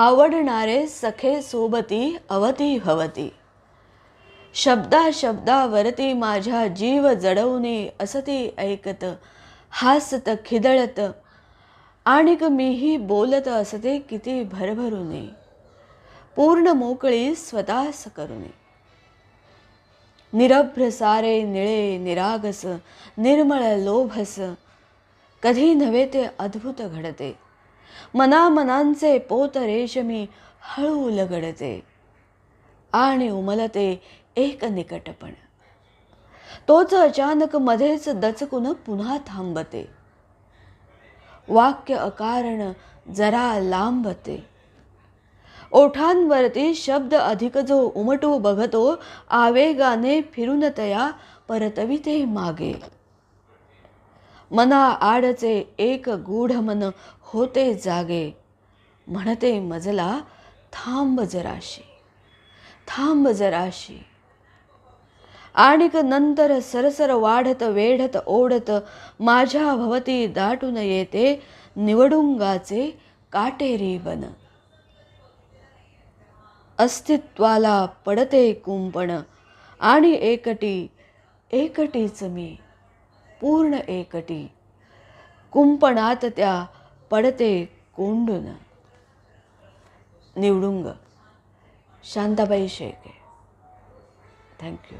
आवडणारे सखे सोबती अवती हवती शब्दा शब्दावरती माझ्या जीव जडवणे असती ऐकत हासत खिदळत. आणिक मीही बोलत असते किती भरभरूने. पूर्ण मोकळी स्वतःस करुने. निरभ्र सारे निळे निरागस निर्मळ लोभस. कधी नव्हे ते अद्भुत घडते. मनामनांचे पोत रेशमी हळू लगडते. आणि उमलते एक निकटपण. तोच अचानक मध्येच दचकून पुन्हा थांबते. वाक्य अकारण जरा लांबते. ओठांवरती शब्द अधिक जो उमटू बघतो आवेगाने फिरून तया परतविते मागे. मना आडचे एक गूढ मन होते जागे. म्हणते मजला थांब जराशी थांब जराशी. आणिक नंतर सरसर वाढत वेढत ओढत माझ्या भवती दाटून येते निवडुंगाचे काटेरी वन अस्तित्वाला पडते कुंपण आणि एकटी एकटीच मी. पूर्ण एकटी. कुंपणात त्या पडते कोंडून. निवडुंग शांताबाई शेके थँक्यू